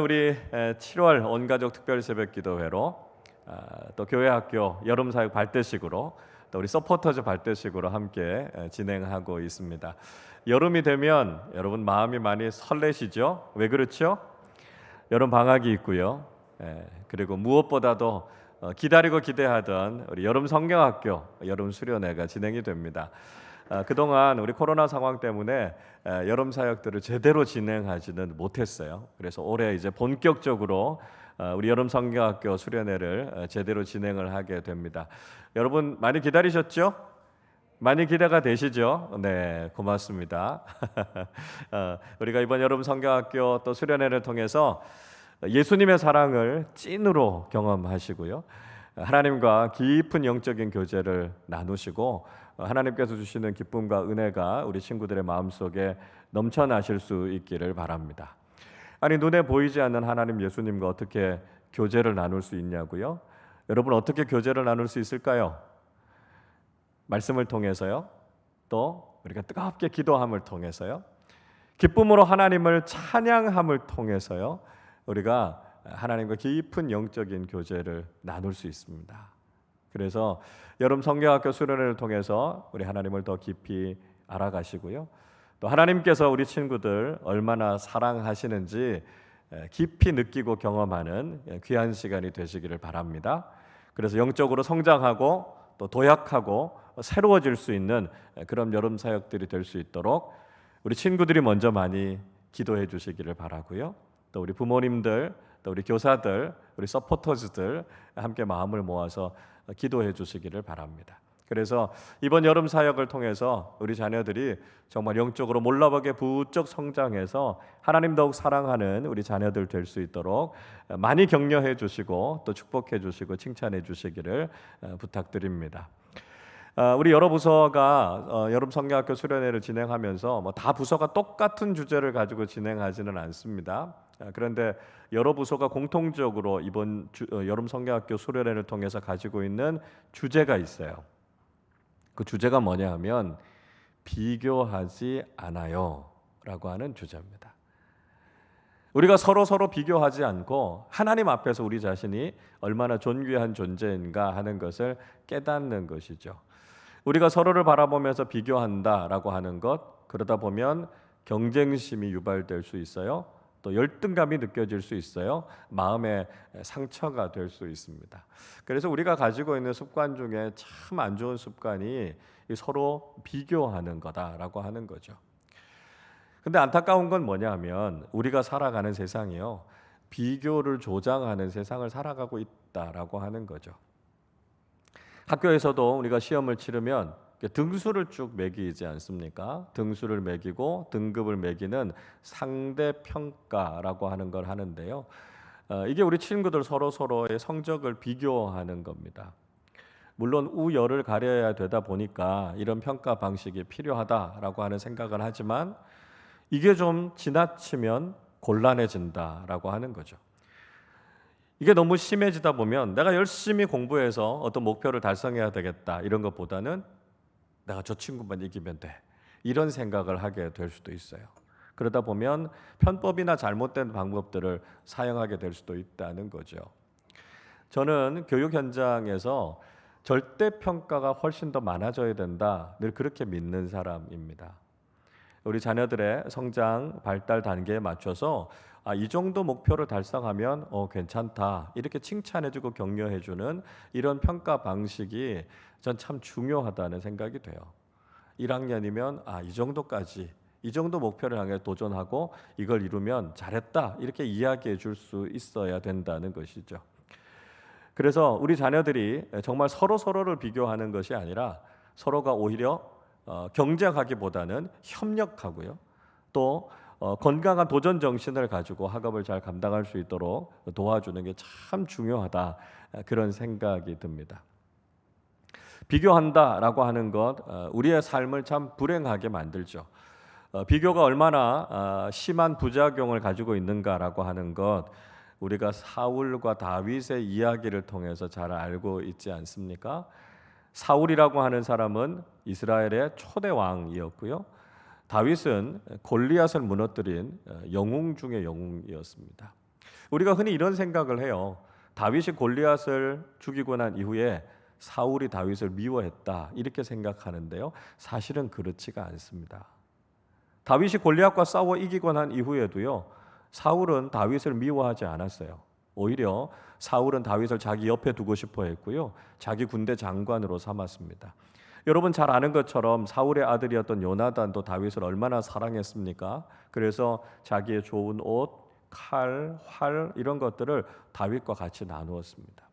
우리 7월 온가족 특별 새벽 기도회로 아, 또 교회 학교 여름 사역 발대식으로 또 우리 서포터즈 발대식으로 함께 에, 진행하고 있습니다. 여름이 되면 여러분 마음이 많이 설레시죠? 왜 그렇죠? 여름 방학이 있고요. 예, 그리고 무엇보다도 어, 기다리고 기대하던 우리 여름 성경학교 여름 수련회가 진행이 됩니다. 아, 그동안 우리 코로나 상황 때문에 에, 여름 사역들을 제대로 진행하지는 못했어요. 그래서 올해 이제 본격적으로 어, 우리 여름 성경학교 수련회를 어, 제대로 진행을 하게 됩니다. 여러분 많이 기다리셨죠? 많이 기대가 되시죠? 네, 고맙습니다. 어, 우리가 이번 여름 성경학교 또 수련회를 통해서 예수님의 사랑을 찐으로 경험하시고요. 하나님과 깊은 영적인 교제를 나누시고 하나님께서 주시는 기쁨과 은혜가 우리 친구들의 마음속에 넘쳐나실 수 있기를 바랍니다. 아니 눈에 보이지 않는 하나님 예수님과 어떻게 교제를 나눌 수 있냐고요? 여러분 어떻게 교제를 나눌 수 있을까요? 말씀을 통해서요. 또 우리가 뜨겁게 기도함을 통해서요. 기쁨으로 하나님을 찬양함을 통해서요. 우리가 하나님과 깊은 영적인 교제를 나눌 수 있습니다. 그래서 여름 성경학교 수련회를 통해서 우리 하나님을 더 깊이 알아가시고요. 또 하나님께서 우리 친구들 얼마나 사랑하시는지 깊이 느끼고 경험하는 귀한 시간이 되시기를 바랍니다. 그래서 영적으로 성장하고 또 도약하고 새로워질 수 있는 그런 여름 사역들이 될 수 있도록 우리 친구들이 먼저 많이 기도해 주시기를 바라고요. 또 우리 부모님들, 또 우리 교사들, 우리 서포터즈들 함께 마음을 모아서 기도해 주시기를 바랍니다. 그래서 이번 여름 사역을 통해서 우리 자녀들이 정말 영적으로 몰라보게 부쩍 성장해서 하나님 더욱 사랑하는 우리 자녀들 될 수 있도록 많이 격려해 주시고 또 축복해 주시고 칭찬해 주시기를 부탁드립니다. 어, 우리 여러 부서가 어, 여름 성경학교 수련회를 진행하면서 뭐다 부서가 똑같은 주제를 가지고 진행하지는 않습니다. 아, 그런데 여러 부서가 공통적으로 이번 주, 어, 여름 성경학교 수련회를 통해서 가지고 있는 주제가 있어요. 그 주제가 뭐냐 하면 비교하지 않아요라고 하는 주제입니다. 우리가 서로 서로 비교하지 않고 하나님 앞에서 우리 자신이 얼마나 존귀한 존재인가 하는 것을 깨닫는 것이죠. 우리가 서로를 바라보면서 비교한다라고 하는 것 그러다 보면 경쟁심이 유발될 수 있어요. 또 열등감이 느껴질 수 있어요. 마음의 상처가 될 수 있습니다. 그래서 우리가 가지고 있는 습관 중에 참 안 좋은 습관이 서로 비교하는 거다라고 하는 거죠. 근데 안타까운 건 뭐냐면 우리가 살아가는 세상이요. 비교를 조장하는 세상을 살아가고 있다라고 하는 거죠. 학교에서도 우리가 시험을 치르면 등수를 쭉 매기지 않습니까? 등수를 매기고 등급을 매기는 상대 평가라고 하는 걸 하는데요. 어, 이게 우리 친구들 서로 서로의 성적을 비교하는 겁니다. 물론 우열을 가려야 되다 보니까 이런 평가 방식이 필요하다라고 하는 생각을 하지만 이게 좀 지나치면 곤란해진다라고 하는 거죠. 이게 너무 심해지다 보면 내가 열심히 공부해서 어떤 목표를 달성해야 되겠다 이런 것보다는 내가 저 친구만 이기면 돼 이런 생각을 하게 될 수도 있어요. 그러다 보면 편법이나 잘못된 방법들을 사용하게 될 수도 있다는 거죠. 저는 교육 현장에서 절대 평가가 훨씬 더 많아져야 된다. 늘 그렇게 믿는 사람입니다. 우리 자녀들의 성장 발달 단계에 맞춰서 아, 이 정도 목표를 달성하면 어, 괜찮다 이렇게 칭찬해주고 격려해주는 이런 평가 방식이 전 참 중요하다는 생각이 돼요. 1학년이면 아, 이 정도까지 이 정도 목표를 향해 도전하고 이걸 이루면 잘했다 이렇게 이야기해 줄 수 있어야 된다는 것이죠. 그래서 우리 자녀들이 정말 서로 서로를 비교하는 것이 아니라 서로가 오히려 어, 경쟁하기보다는 협력하고요. 또 어, 건강한 도전 정신을 가지고 학업을 잘 감당할 수 있도록 도와주는 게 참 중요하다 그런 생각이 듭니다. 비교한다라고 하는 것 어, 우리의 삶을 참 불행하게 만들죠. 어, 비교가 얼마나 어, 심한 부작용을 가지고 있는가라고 하는 것 우리가 사울과 다윗의 이야기를 통해서 잘 알고 있지 않습니까? 사울이라고 하는 사람은 이스라엘의 초대 왕이었고요. 다윗은 골리앗을 무너뜨린 영웅 중의 영웅이었습니다. 우리가 흔히 이런 생각을 해요. 다윗이 골리앗을 죽이고 난 이후에 사울이 다윗을 미워했다 이렇게 생각하는데요. 사실은 그렇지가 않습니다. 다윗이 골리앗과 싸워 이기고 난 이후에도요. 사울은 다윗을 미워하지 않았어요. 오히려 사울은 다윗을 자기 옆에 두고 싶어 했고요. 자기 군대 장관으로 삼았습니다. 여러분 잘 아는 것처럼 사울의 아들이었던 요나단도 다윗을 얼마나 사랑했습니까? 그래서 자기의 좋은 옷, 칼, 활 이런 것들을 다윗과 같이 나누었습니다.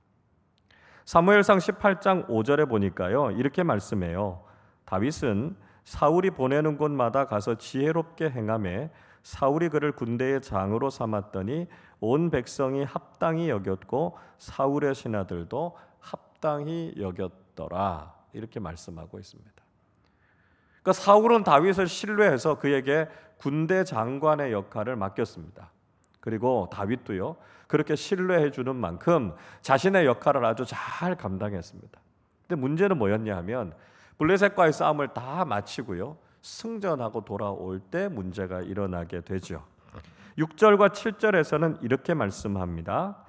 사무엘상 18장 5절에 보니까요. 이렇게 말씀해요. 다윗은 사울이 보내는 곳마다 가서 지혜롭게 행함에 사울이 그를 군대의 장으로 삼았더니 온 백성이 합당히 여겼고 사울의 신하들도 합당히 여겼더라. 이렇게 말씀하고 있습니다. 그러니까 사울은 다윗을 신뢰해서 그에게 군대 장관의 역할을 맡겼습니다. 그리고 다윗도요. 그렇게 신뢰해 주는 만큼 자신의 역할을 아주 잘 감당했습니다. 근데 문제는 뭐였냐 하면 블레셋과의 싸움을 다 마치고요. 승전하고 돌아올 때 문제가 일어나게 되죠. 6절과 7절에서는 이렇게 말씀합니다.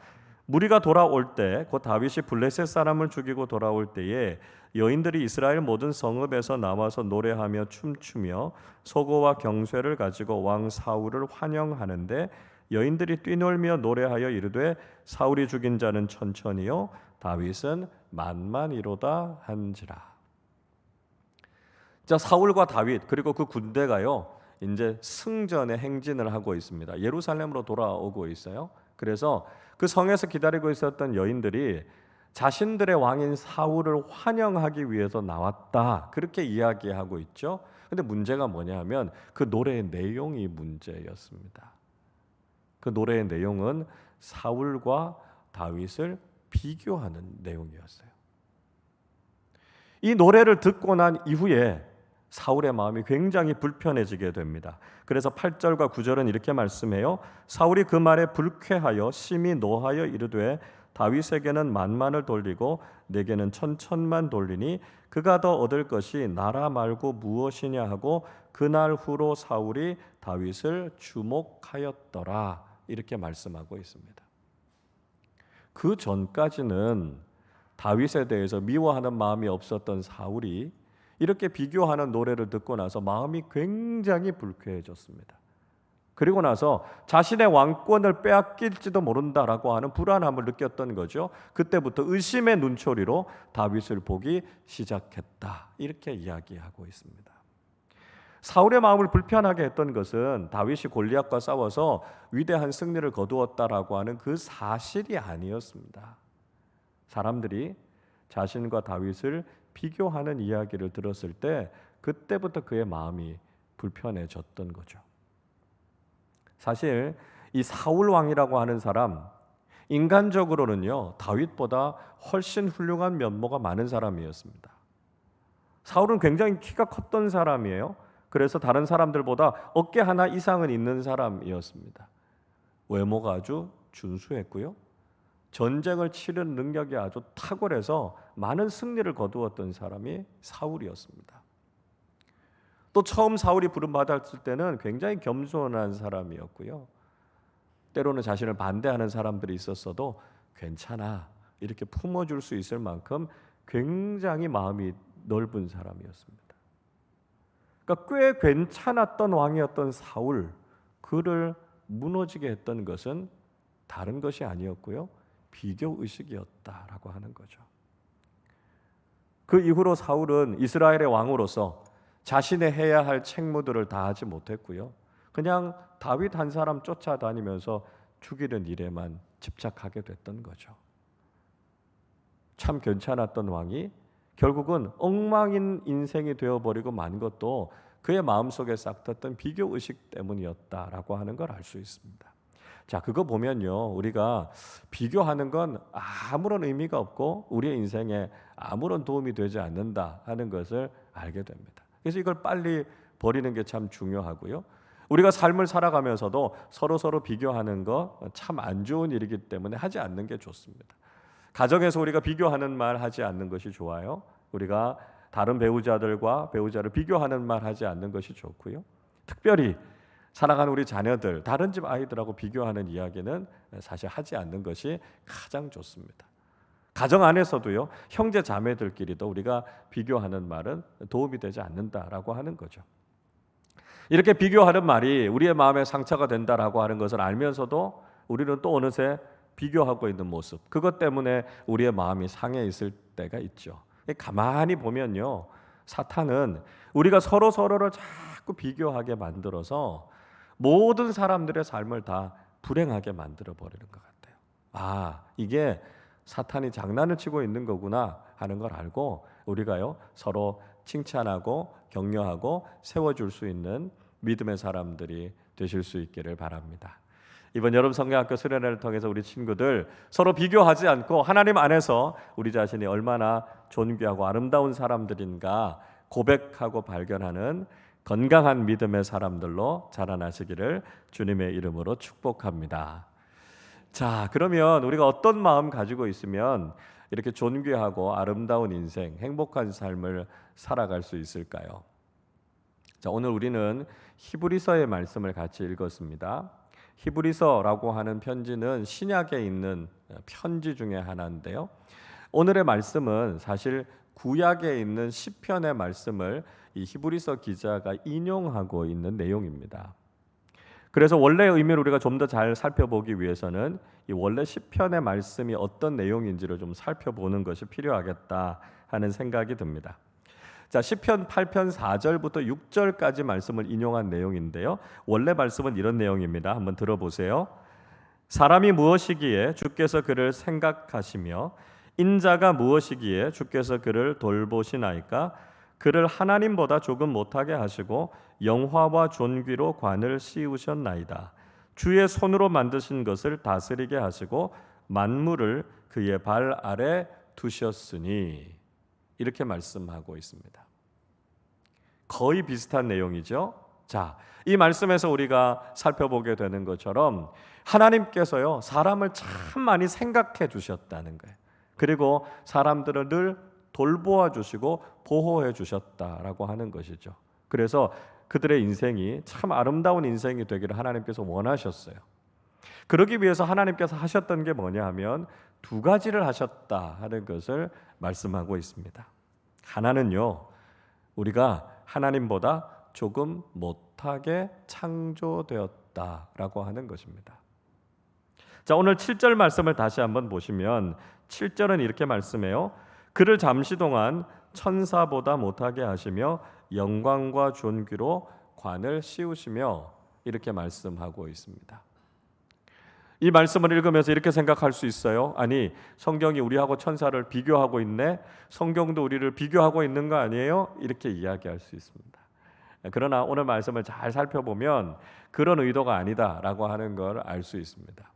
무리가 돌아올 때곧 다윗이 블레셋 사람을 죽이고 돌아올 때에 여인들이 이스라엘 모든 성읍에서 나와서 노래하며 춤추며 소고와 경쇠를 가지고 왕 사울을 환영하는데 여인들이 뛰놀며 노래하여 이르되 사울이 죽인 자는 천천히요 다윗은 만만이로다 한지라. 자 사울과 다윗 그리고 그 군대가요 이제 승전의 행진을 하고 있습니다. 예루살렘으로 돌아오고 있어요. 그래서 그 성에서 기다리고 있었던 여인들이 자신들의 왕인 사울을 환영하기 위해서 나왔다. 그렇게 이야기하고 있죠. 근데 문제가 뭐냐면 그 노래의 내용이 문제였습니다. 그 노래의 내용은 사울과 다윗을 비교하는 내용이었어요. 이 노래를 듣고 난 이후에 사울의 마음이 굉장히 불편해지게 됩니다. 그래서 8절과 9절은 이렇게 말씀해요. 사울이 그 말에 불쾌하여 심히 노하여 이르되 다윗에게는 만만을 돌리고 내게는 천천만 돌리니 그가 더 얻을 것이 나라 말고 무엇이냐 하고 그날 후로 사울이 다윗을 주목하였더라 이렇게 말씀하고 있습니다. 그 전까지는 다윗에 대해서 미워하는 마음이 없었던 사울이 이렇게 비교하는 노래를 듣고 나서 마음이 굉장히 불쾌해졌습니다. 그리고 나서 자신의 왕권을 빼앗길지도 모른다라고 하는 불안함을 느꼈던 거죠. 그때부터 의심의 눈초리로 다윗을 보기 시작했다. 이렇게 이야기하고 있습니다. 사울의 마음을 불편하게 했던 것은 다윗이 골리앗과 싸워서 위대한 승리를 거두었다라고 하는 그 사실이 아니었습니다. 사람들이 자신과 다윗을 비교하는 이야기를 들었을 때 그때부터 그의 마음이 불편해졌던 거죠. 사실 이 사울 왕이라고 하는 사람 인간적으로는요 다윗보다 훨씬 훌륭한 면모가 많은 사람이었습니다. 사울은 굉장히 키가 컸던 사람이에요. 그래서 다른 사람들보다 어깨 하나 이상은 있는 사람이었습니다. 외모가 아주 준수했고요. 전쟁을 치른 능력이 아주 탁월해서 많은 승리를 거두었던 사람이 사울이었습니다. 또 처음 사울이 부름 받았을 때는 굉장히 겸손한 사람이었고요. 때로는 자신을 반대하는 사람들이 있었어도 괜찮아 이렇게 품어줄 수 있을 만큼 굉장히 마음이 넓은 사람이었습니다. 그러니까 꽤 괜찮았던 왕이었던 사울 그를 무너지게 했던 것은 다른 것이 아니었고요. 비교 의식이었다라고 하는 거죠. 그 이후로 사울은 이스라엘의 왕으로서 자신의 해야 할 책무들을 다 하지 못했고요. 그냥 다윗 한 사람 쫓아다니면서 죽이는 일에만 집착하게 됐던 거죠. 참 괜찮았던 왕이 결국은 엉망인 인생이 되어버리고 만 것도 그의 마음속에 싹텄던 비교 의식 때문이었다라고 하는 걸 알 수 있습니다. 자, 그거 보면요. 우리가 비교하는 건 아무런 의미가 없고 우리의 인생에 아무런 도움이 되지 않는다 하는 것을 알게 됩니다. 그래서 이걸 빨리 버리는 게 참 중요하고요. 우리가 삶을 살아가면서도 서로 서로 비교하는 거 참 안 좋은 일이기 때문에 하지 않는 게 좋습니다. 가정에서 우리가 비교하는 말 하지 않는 것이 좋아요. 우리가 다른 배우자들과 배우자를 비교하는 말 하지 않는 것이 좋고요. 특별히 사랑하는 우리 자녀들, 다른 집 아이들하고 비교하는 이야기는 사실 하지 않는 것이 가장 좋습니다. 가정 안에서도요, 형제 자매들끼리도 우리가 비교하는 말은 도움이 되지 않는다라고 하는 거죠. 이렇게 비교하는 말이 우리의 마음에 상처가 된다라고 하는 것을 알면서도 우리는 또 어느새 비교하고 있는 모습. 그것 때문에 우리의 마음이 상해 있을 때가 있죠. 가만히 보면요. 사탄은 우리가 서로 서로를 자꾸 비교하게 만들어서 모든 사람들의 삶을 다 불행하게 만들어 버리는 것 같아요. 아, 이게 사탄이 장난을 치고 있는 거구나 하는 걸 알고 우리가요 서로 칭찬하고 격려하고 세워줄 수 있는 믿음의 사람들이 되실 수 있기를 바랍니다. 이번 여름 성경학교 수련회를 통해서 우리 친구들 서로 비교하지 않고 하나님 안에서 우리 자신이 얼마나 존귀하고 아름다운 사람들인가 고백하고 발견하는 건강한 믿음의 사람들로 자라나시기를 주님의 이름으로 축복합니다. 자, 그러면 우리가 어떤 마음 가지고 있으면 이렇게 존귀하고 아름다운 인생, 행복한 삶을 살아갈 수 있을까요? 자, 오늘 우리는 히브리서의 말씀을 같이 읽었습니다. 히브리서라고 하는 편지는 신약에 있는 편지 중에 하나인데요. 오늘의 말씀은 사실 구약에 있는 시편의 말씀을 이 히브리서 기자가 인용하고 있는 내용입니다. 그래서 원래 의미를 우리가 좀 더 잘 살펴보기 위해서는 이 원래 시편의 말씀이 어떤 내용인지를 좀 살펴보는 것이 필요하겠다 하는 생각이 듭니다. 자, 시편 8편 4절부터 6절까지 말씀을 인용한 내용인데요. 원래 말씀은 이런 내용입니다. 한번 들어보세요. 사람이 무엇이기에 주께서 그를 생각하시며 인자가 무엇이기에 주께서 그를 돌보시나이까 그를 하나님보다 조금 못하게 하시고 영화와 존귀로 관을 씌우셨나이다. 주의 손으로 만드신 것을 다스리게 하시고 만물을 그의 발 아래 두셨으니 이렇게 말씀하고 있습니다. 거의 비슷한 내용이죠. 자, 이 말씀에서 우리가 살펴보게 되는 것처럼 하나님께서요 사람을 참 많이 생각해 주셨다는 거예요. 그리고 사람들을 늘 돌보아 주시고 보호해 주셨다라고 하는 것이죠. 그래서 그들의 인생이 참 아름다운 인생이 되기를 하나님께서 원하셨어요. 그러기 위해서 하나님께서 하셨던 게 뭐냐 하면 두 가지를 하셨다 하는 것을 말씀하고 있습니다. 하나는요, 우리가 하나님보다 조금 못하게 창조되었다라고 하는 것입니다. 자, 오늘 7절 말씀을 다시 한번 보시면 7절은 이렇게 말씀해요. 그를 잠시 동안 천사보다 못하게 하시며 영광과 존귀로 관을 씌우시며 이렇게 말씀하고 있습니다. 이 말씀을 읽으면서 이렇게 생각할 수 있어요. 아니, 성경이 우리하고 천사를 비교하고 있네. 성경도 우리를 비교하고 있는 거 아니에요? 이렇게 이야기할 수 있습니다. 그러나 오늘 말씀을 잘 살펴보면 그런 의도가 아니다라고 하는 걸 알 수 있습니다.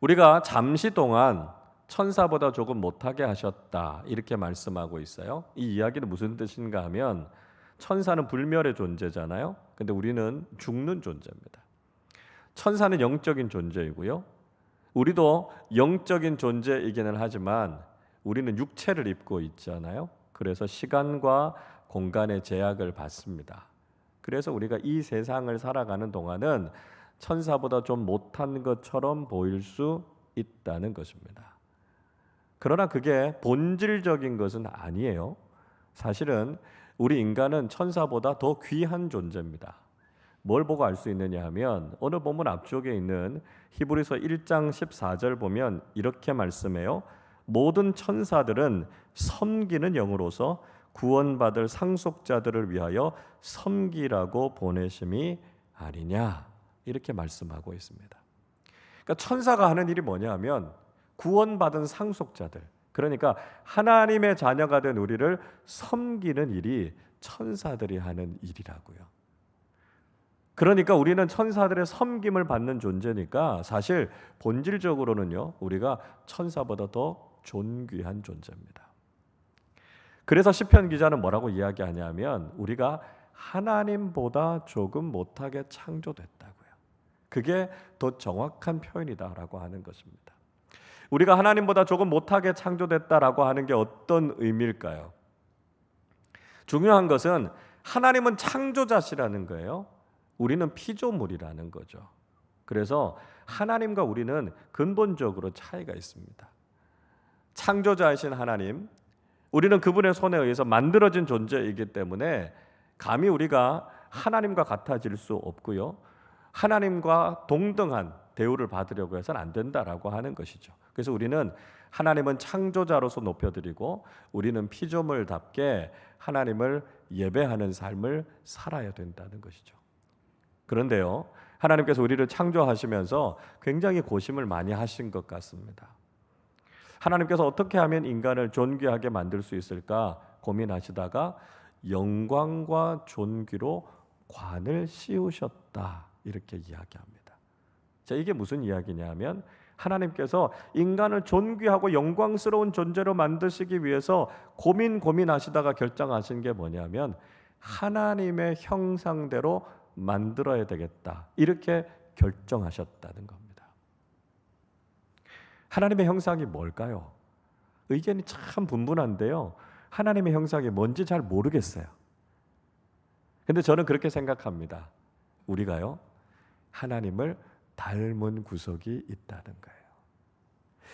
우리가 잠시 동안 천사보다 조금 못하게 하셨다 이렇게 말씀하고 있어요. 이 이야기는 무슨 뜻인가 하면 천사는 불멸의 존재잖아요. 근데 우리는 죽는 존재입니다. 천사는 영적인 존재이고요. 우리도 영적인 존재이기는 하지만 우리는 육체를 입고 있잖아요. 그래서 시간과 공간의 제약을 받습니다. 그래서 우리가 이 세상을 살아가는 동안은 천사보다 좀 못한 것처럼 보일 수 있다는 것입니다. 그러나 그게 본질적인 것은 아니에요. 사실은 우리 인간은 천사보다 더 귀한 존재입니다. 뭘 보고 알 수 있느냐 하면 오늘 본문 앞쪽에 있는 히브리서 1장 14절 보면 이렇게 말씀해요. 모든 천사들은 섬기는 영으로서 구원받을 상속자들을 위하여 섬기라고 보내심이 아니냐 이렇게 말씀하고 있습니다. 그러니까 천사가 하는 일이 뭐냐면 구원받은 상속자들 그러니까 하나님의 자녀가 된 우리를 섬기는 일이 천사들이 하는 일이라고요. 그러니까 우리는 천사들의 섬김을 받는 존재니까 사실 본질적으로는요 우리가 천사보다 더 존귀한 존재입니다. 그래서 시편 기자는 뭐라고 이야기하냐면 우리가 하나님보다 조금 못하게 창조됐다고요. 그게 더 정확한 표현이다라고 하는 것입니다. 우리가 하나님보다 조금 못하게 창조됐다라고 하는 게 어떤 의미일까요? 중요한 것은 하나님은 창조자시라는 거예요. 우리는 피조물이라는 거죠. 그래서 하나님과 우리는 근본적으로 차이가 있습니다. 창조자이신 하나님, 우리는 그분의 손에 의해서 만들어진 존재이기 때문에 감히 우리가 하나님과 같아질 수 없고요. 하나님과 동등한 대우를 받으려고 해서는 안 된다라고 하는 것이죠. 그래서 우리는 하나님은 창조자로서 높여드리고 우리는 피조물답게 하나님을 예배하는 삶을 살아야 된다는 것이죠. 그런데요, 하나님께서 우리를 창조하시면서 굉장히 고심을 많이 하신 것 같습니다. 하나님께서 어떻게 하면 인간을 존귀하게 만들 수 있을까 고민하시다가 영광과 존귀로 관을 씌우셨다 이렇게 이야기합니다. 자 이게 무슨 이야기냐면 하나님께서 인간을 존귀하고 영광스러운 존재로 만드시기 위해서 고민 고민하시다가 결정하신 게 뭐냐면 하나님의 형상대로 만들어야 되겠다 이렇게 결정하셨다는 겁니다. 하나님의 형상이 뭘까요? 의견이 참 분분한데요. 하나님의 형상이 뭔지 잘 모르겠어요. 근데 저는 그렇게 생각합니다. 우리가요, 하나님을 닮은 구석이 있다는 거예요.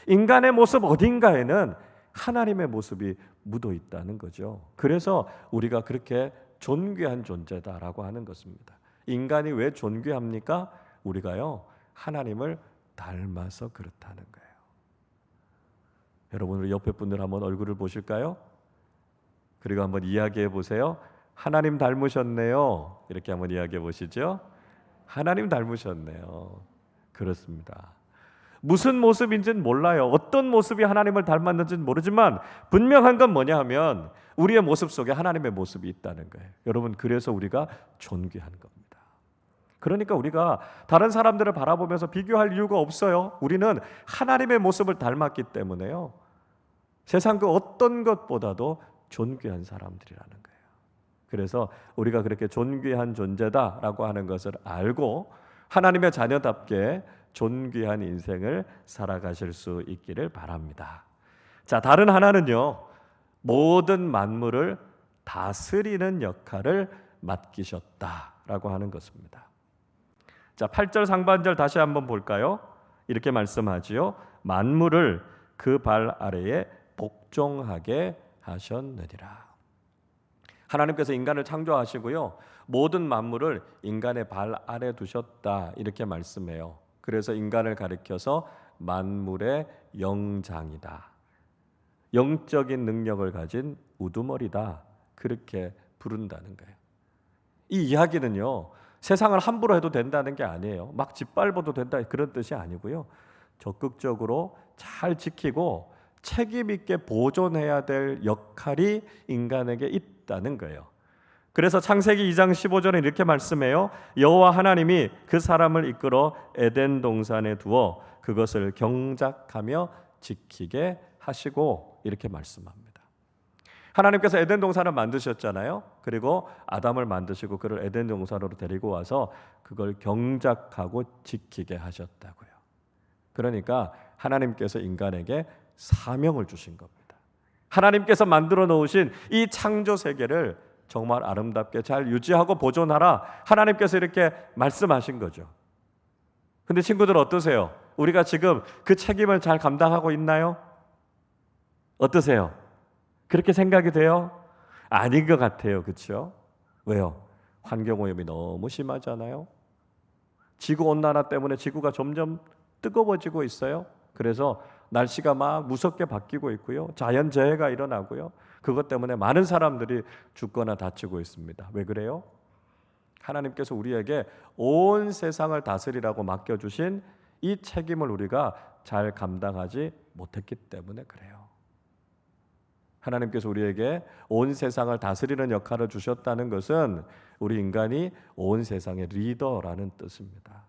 인간의 모습 어딘가에는 하나님의 모습이 묻어 있다는 거죠. 그래서 우리가 그렇게 존귀한 존재다라고 하는 것입니다. 인간이 왜 존귀합니까? 우리가요, 하나님을 닮아서 그렇다는 거예요. 여러분 우리 옆에 분들 한번 얼굴을 보실까요? 그리고 한번 이야기해 보세요. 하나님 닮으셨네요. 이렇게 한번 이야기해 보시죠. 하나님 닮으셨네요. 그렇습니다. 무슨 모습인지는 몰라요. 어떤 모습이 하나님을 닮았는지는 모르지만 분명한 건 뭐냐 하면 우리의 모습 속에 하나님의 모습이 있다는 거예요. 여러분 그래서 우리가 존귀한 겁니다. 그러니까 우리가 다른 사람들을 바라보면서 비교할 이유가 없어요. 우리는 하나님의 모습을 닮았기 때문에요. 세상 그 어떤 것보다도 존귀한 사람들이라는 거예요. 그래서 우리가 그렇게 존귀한 존재다라고 하는 것을 알고 하나님의 자녀답게 존귀한 인생을 살아가실 수 있기를 바랍니다. 자, 다른 하나는요. 모든 만물을 다스리는 역할을 맡기셨다라고 하는 것입니다. 자, 8절 상반절 다시 한번 볼까요? 이렇게 말씀하지요. 만물을 그 발 아래에 복종하게 하셨느니라. 하나님께서 인간을 창조하시고요. 모든 만물을 인간의 발 아래 두셨다. 이렇게 말씀해요. 그래서 인간을 가리켜서 만물의 영장이다. 영적인 능력을 가진 우두머리다. 그렇게 부른다는 거예요. 이 이야기는요. 세상을 함부로 해도 된다는 게 아니에요. 막 짓밟아도 된다 그런 뜻이 아니고요. 적극적으로 잘 지키고 책임 있게 보존해야 될 역할이 인간에게 있다는 거예요. 그래서 창세기 2장 15절에 이렇게 말씀해요. 여호와 하나님이 그 사람을 이끌어 에덴 동산에 두어 그것을 경작하며 지키게 하시고 이렇게 말씀합니다. 하나님께서 에덴 동산을 만드셨잖아요. 그리고 아담을 만드시고 그를 에덴 동산으로 데리고 와서 그걸 경작하고 지키게 하셨다고요. 그러니까 하나님께서 인간에게 사명을 주신 겁니다. 하나님께서 만들어 놓으신 이 창조 세계를 정말 아름답게 잘 유지하고 보존하라. 하나님께서 이렇게 말씀하신 거죠. 근데 친구들 어떠세요? 우리가 지금 그 책임을 잘 감당하고 있나요? 어떠세요? 그렇게 생각이 돼요? 아닌 것 같아요. 그렇죠? 왜요? 환경 오염이 너무 심하잖아요. 지구 온난화 때문에 지구가 점점 뜨거워지고 있어요. 그래서 날씨가 막 무섭게 바뀌고 있고요. 자연 재해가 일어나고요. 그것 때문에 많은 사람들이 죽거나 다치고 있습니다. 왜 그래요? 하나님께서 우리에게 온 세상을 다스리라고 맡겨 주신 이 책임을 우리가 잘 감당하지 못했기 때문에 그래요. 하나님께서 우리에게 온 세상을 다스리는 역할을 주셨다는 것은 우리 인간이 온 세상의 리더라는 뜻입니다.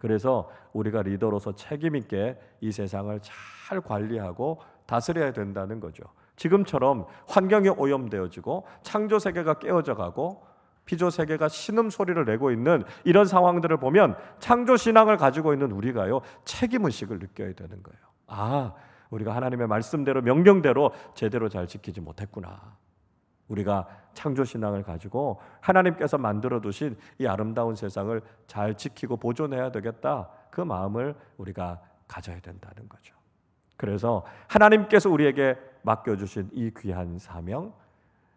그래서 우리가 리더로서 책임 있게 이 세상을 잘 관리하고 다스려야 된다는 거죠. 지금처럼 환경이 오염되어지고 창조 세계가 깨어져 가고 피조 세계가 신음 소리를 내고 있는 이런 상황들을 보면 창조 신앙을 가지고 있는 우리가요 책임 의식을 느껴야 되는 거예요. 아, 우리가 하나님의 말씀대로 명령대로 제대로 잘 지키지 못했구나. 우리가 창조 신앙을 가지고 하나님께서 만들어 두신 이 아름다운 세상을 잘 지키고 보존해야 되겠다. 그 마음을 우리가 가져야 된다는 거죠. 그래서 하나님께서 우리에게 맡겨 주신 이 귀한 사명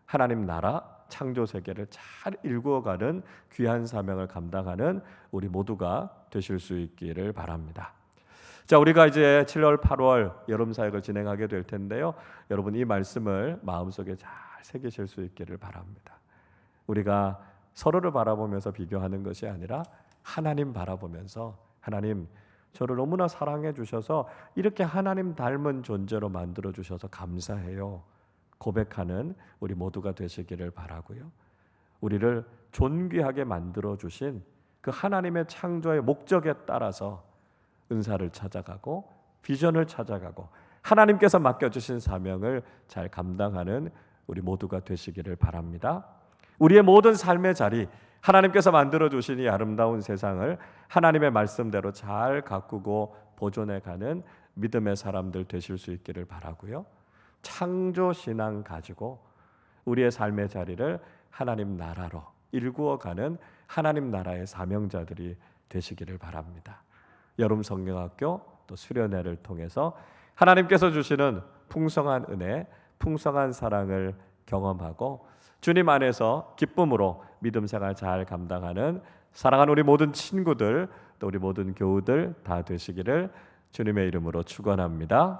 하나님 나라 창조 세계를 잘 일구어가는 귀한 사명을 감당하는 우리 모두가 되실 수 있기를 바랍니다. 자, 우리가 이제 7월, 8월 여름 사역을 진행하게 될 텐데요. 여러분 이 말씀을 마음속에 잘 새기실 수 있기를 바랍니다. 우리가 서로를 바라보면서 비교하는 것이 아니라 하나님 바라보면서 하나님 저를 너무나 사랑해 주셔서 이렇게 하나님 닮은 존재로 만들어 주셔서 감사해요. 고백하는 우리 모두가 되시기를 바라고요. 우리를 존귀하게 만들어 주신 그 하나님의 창조의 목적에 따라서 은사를 찾아가고 비전을 찾아가고 하나님께서 맡겨 주신 사명을 잘 감당하는 우리 모두가 되시기를 바랍니다. 우리의 모든 삶의 자리 하나님께서 만들어 주신 이 아름다운 세상을 하나님의 말씀대로 잘 가꾸고 보존해 가는 믿음의 사람들 되실 수 있기를 바라고요. 창조 신앙 가지고 우리의 삶의 자리를 하나님 나라로 일구어 가는 하나님 나라의 사명자들이 되시기를 바랍니다. 여름 성경학교 또 수련회를 통해서 하나님께서 주시는 풍성한 은혜, 풍성한 사랑을 경험하고 주님 안에서 기쁨으로 믿음 생활 잘 감당하는 사랑하는 우리 모든 친구들 또 우리 모든 교우들 다 되시기를 주님의 이름으로 축원합니다.